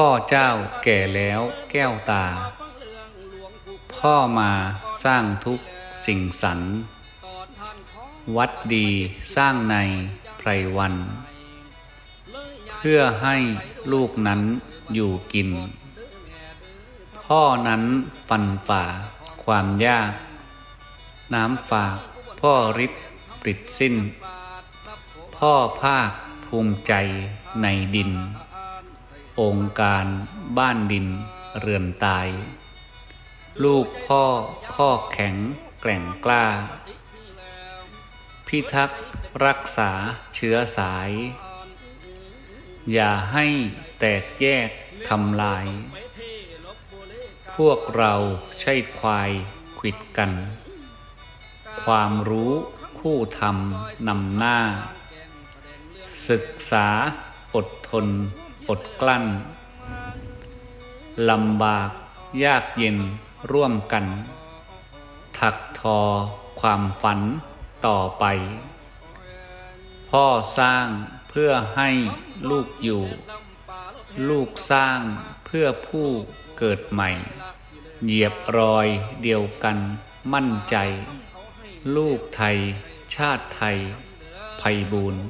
พ่อเจ้าแก่แล้วแก้วตา พ่อมาสร้างทุกสิ่งสรรวัดดีสร้างในไพรวัน เพื่อให้ลูกนั้นอยู่กิน พ่อนั้นฟันฝ่าความยาก น้ำฝากพ่อริบปริดสิ้น พ่อภาคภูมิใจในดิน องค์การบ้านดินเรือนตาย ลูกพ่อข้อแข็งแกร่งกล้า พิทักษ์รักษาเชื้อสาย อย่าให้แตกแยกทำลาย พวกเราใช่ควายขิดกัน ความรู้คู่ทำนำหน้า ศึกษาอดทน อดกลั้นลำบากยากเย็นร่วมกัน ถักทอความฝันต่อไป พ่อสร้างเพื่อให้ลูกอยู่ ลูกสร้างเพื่อผู้เกิดใหม่ เหยียบรอยเดียวกันมั่นใจ ลูกไทย ชาติไทยไพบูรณ์